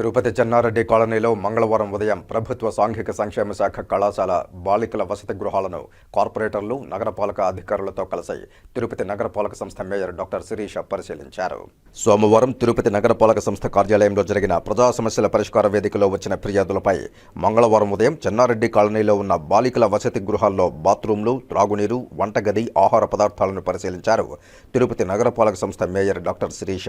తిరుపతి చెన్నారెడ్డి కాలనీలో మంగళవారం ఉదయం ప్రభుత్వ సాంఘిక సంక్షేమ శాఖ కళాశాల బాలికల వసతి గృహాలను కార్పొరేటర్లు నగరపాలక అధికారులతో కలిసి తిరుపతి నగరపాలక సంస్థ మేయర్ డాక్టర్ శిరీష పరిశీలించారు. సోమవారం తిరుపతి నగరపాలక సంస్థ కార్యాలయంలో జరిగిన ప్రజా సమస్యల పరిష్కార వేదికలో వచ్చిన ఫిర్యాదులపై మంగళవారం ఉదయం చెన్నారెడ్డి కాలనీలో ఉన్న బాలికల వసతి గృహాల్లో బాత్రూంలు త్రాగునీరు వంటగది ఆహార పదార్థాలను పరిశీలించారు. తిరుపతి నగరపాలక సంస్థ మేయర్ డాక్టర్ శిరీష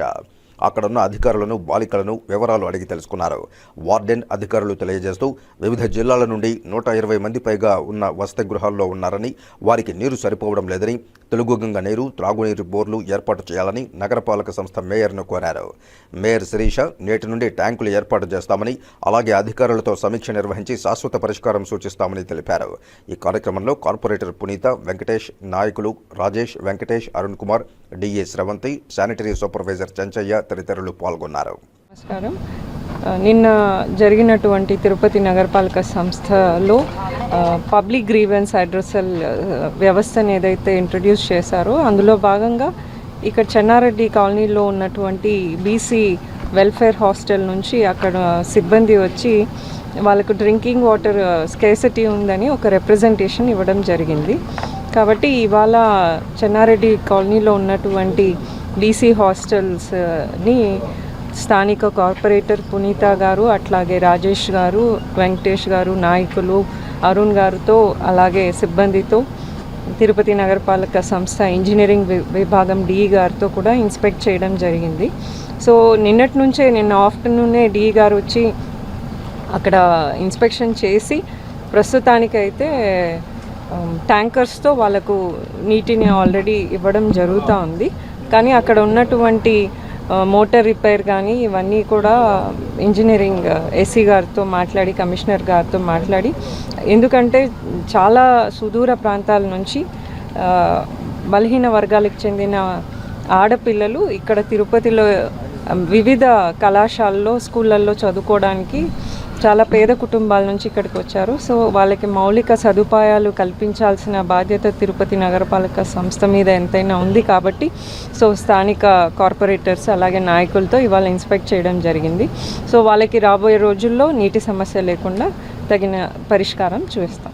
అక్కడున్న అధికారులను బాలికలను వివరాలు అడిగి తెలుసుకున్నారు. వార్డెన్ అధికారులు తెలియజేస్తూ వివిధ జిల్లాల నుండి నూట ఇరవై మంది పైగా ఉన్న వసతి గృహాల్లో ఉన్నారని వారికి నీరు సరిపోవడం లేదని తెలుగు గంగ నీరు త్రాగునీరు బోర్లు ఏర్పాటు చేయాలని నగరపాలక సంస్థ మేయర్ను కోరారు. మేయర్ శిరీష నేటి నుండి ట్యాంకులు ఏర్పాటు చేస్తామని అలాగే అధికారులతో సమీక్ష నిర్వహించి శాశ్వత పరిష్కారం సూచిస్తామని తెలిపారు. ఈ కార్యక్రమంలో కార్పొరేటర్ పునీత వెంకటేష్ నాయకులు Rajesh Venkatesh Arun Kumar DA Sravanthi sanitary supervisor Chenchaiah తదితరులు పాల్గొన్నారు. నమస్కారం. నిన్న జరిగినటువంటి తిరుపతి నగరపాలక సంస్థలో పబ్లిక్ గ్రీవెన్స్ అడ్రసల్ వ్యవస్థను ఏదైతే ఇంట్రడ్యూస్ చేశారో అందులో భాగంగా ఇక్కడ చెన్నారెడ్డి కాలనీలో ఉన్నటువంటి బీసీ వెల్ఫేర్ హాస్టల్ నుంచి అక్కడ సిబ్బంది వచ్చి వాళ్ళకు డ్రింకింగ్ వాటర్ స్కేసిటీ ఉందని ఒక రిప్రజెంటేషన్ ఇవ్వడం జరిగింది. కాబట్టి ఇవాళ చెన్నారెడ్డి కాలనీలో ఉన్నటువంటి బీసీ హాస్టల్స్ని స్థానిక కార్పొరేటర్ పునీత గారు అట్లాగే రాజేష్ గారు వెంకటేష్ గారు నాయకులు అరుణ్ గారితో అలాగే సిబ్బందితో తిరుపతి నగరపాలక సంస్థ ఇంజనీరింగ్ వి- విభాగం డి గారితో కూడా ఇన్స్పెక్ట్ చేయడం జరిగింది. సో నిన్నటి నుంచే నిన్న ఆఫ్టర్నూనే డి గారు వచ్చి అక్కడ ఇన్స్పెక్షన్ చేసి ప్రస్తుతానికైతే ట్యాంకర్స్తో వాళ్ళకు నీటిని ఆల్రెడీ ఇవ్వడం జరుగుతూ ఉంది. కానీ అక్కడ ఉన్నటువంటి మోటార్ రిపేర్ కానీ ఇవన్నీ కూడా ఇంజనీరింగ్ ఎస్సీ గారితో మాట్లాడి కమిషనర్ గారితో మాట్లాడి. ఎందుకంటే చాలా సుదూర ప్రాంతాల నుంచి బలహీన వర్గాలకు చెందిన ఆడపిల్లలు ఇక్కడ తిరుపతిలో వివిధ కళాశాలలో స్కూళ్ళల్లో చదువుకోవడానికి చాలా పేద కుటుంబాల నుంచి ఇక్కడికి వచ్చారు. సో వాళ్ళకి మౌలిక సదుపాయాలు కల్పించాల్సిన బాధ్యత తిరుపతి నగరపాలక సంస్థ మీద ఎంతైనా ఉంది కాబట్టి సో స్థానిక కార్పొరేటర్స్ అలాగే నాయకులతో ఇవాళ ఇన్స్పెక్ట్ చేయడం జరిగింది. సో వాళ్ళకి రాబోయే రోజుల్లో నీటి సమస్య లేకుండా తగిన పరిష్కారం చూస్తాం